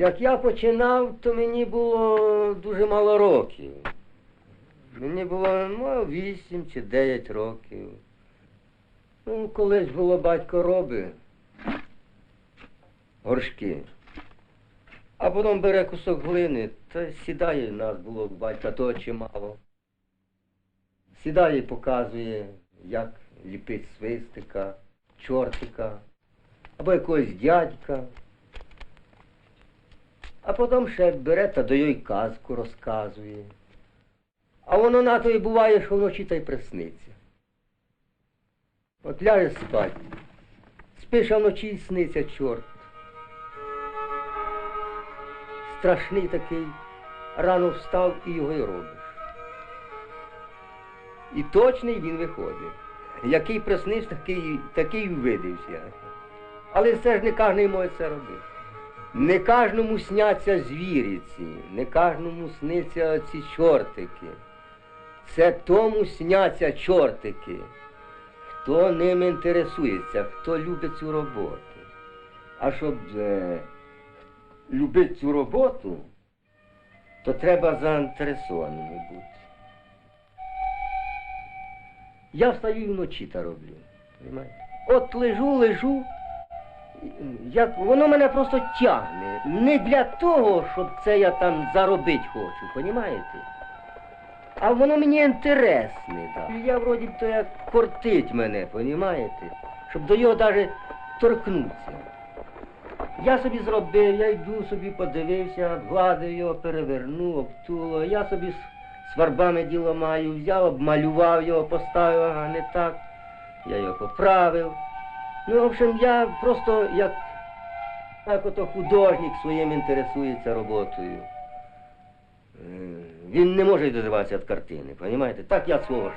Як я починав, то мені було дуже мало років. Мені було ну, 8 чи 9 років. Ну, колись було батько роби горшки. А потім бере кусок глини та сідає, нас було батька того чимало. Сідає і показує, як ліпить свистика, чортика, або якогось дядька. А потім ще бере та до й казку розказує. А воно на то і буває, що вночі та й присниться. От ляже спать. Спиш, а вночі й сниться чорт. Страшний такий, рано встав і його й робиш. І точний він виходить. Який приснився, такий, такий видився. Але це ж не кожен може це робити. Не кожному сняться звіріці, не кожному сниться ці чортики. Це тому сняться чортики, хто ним інтересується, хто любить цю роботу. А щоб е, любити цю роботу, то треба заінтересованими бути. Я встаю і вночі та роблю. От лежу, лежу, як воно мене просто тягне. Не для того, щоб це я там заробити хочу, понімаєте? А воно мені інтересне. Да. Я вроді то як кортить мене, понімаєте? Щоб до його навіть торкнутися. Я собі зробив, я йду собі подивився, гладив його, перевернув, обтуло. Я собі сварбами діло маю, взяв, обмалював його, поставив, ага, не так. Я його поправив. Ну, в общем, я просто як, так ото художник своїм інтересується роботою. Е, Він не може відриватися від картини, розумієте? Так я свого ж.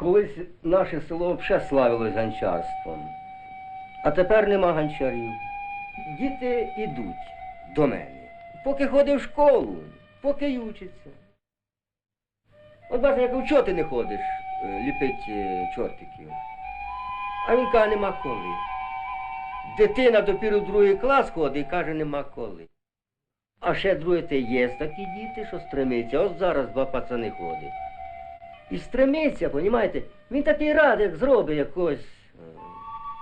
Колись наше село взагалі славилось гончарством, а тепер нема гончарів. Діти йдуть до мене. Поки ходить в школу, поки й учиться. От бачите, як чого ти не ходиш е, ліпить е, чортиків. А він каже, нема коли. Дитина допіру другий клас ходить і каже, нема коли. А ще друге, те є такі діти, що стремиться. От зараз два пацани ходять. І стремиться, понімаєте? Він такий радий, як зробить якось е,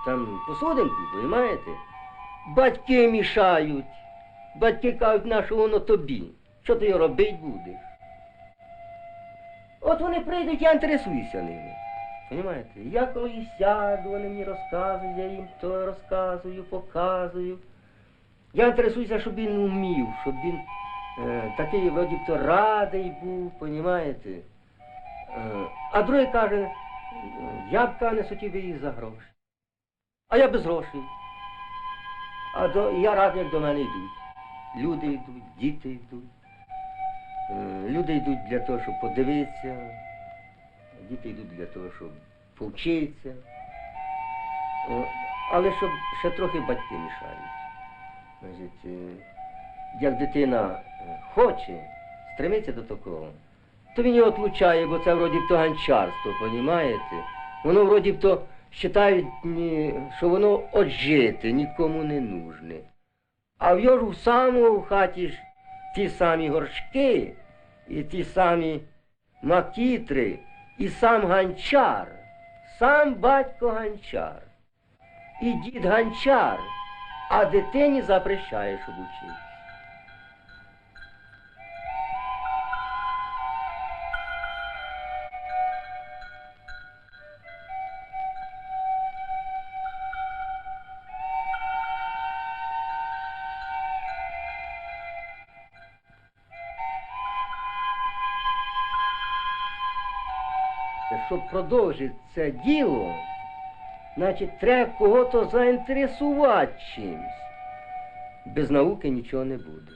там посудинку, понімаєте? Батьки мішають. Батьки кажуть, на що воно тобі? Що ти його робити будеш? От вони прийдуть, я інтересуюся ними. Понімаєте? Я коли сяду, вони мені розказують, я їм то розказую, показую. Я інтересуюся, щоб він вмів, щоб він е, такий вроді б то радий був, понімаєте? Е, а другий каже, «Е, я б каже, не хотів їх за гроші. А я без грошей. А до, я радий, як до мене йдуть. Люди йдуть, діти йдуть. Е, Люди йдуть для того, щоб подивитися, діти йдуть для того, щоб повчитися. Е, Але щоб ще трохи батьки мішають. Як дитина хоче, стремиться до такого, то він його отлучає, бо це вроді б то ганчарство, понімаєте? Воно вроді то вважають, що воно отжите, нікому не нужне. А в його ж самого в хаті ж ті самі горшки, і ті самі макітри, і сам ганчар, сам батько ганчар, і дід ганчар, а дитині запрещає, щоб учити. Щоб продовжити це діло, значить, треба кого-то заінтересувати чимось. Без науки нічого не буде.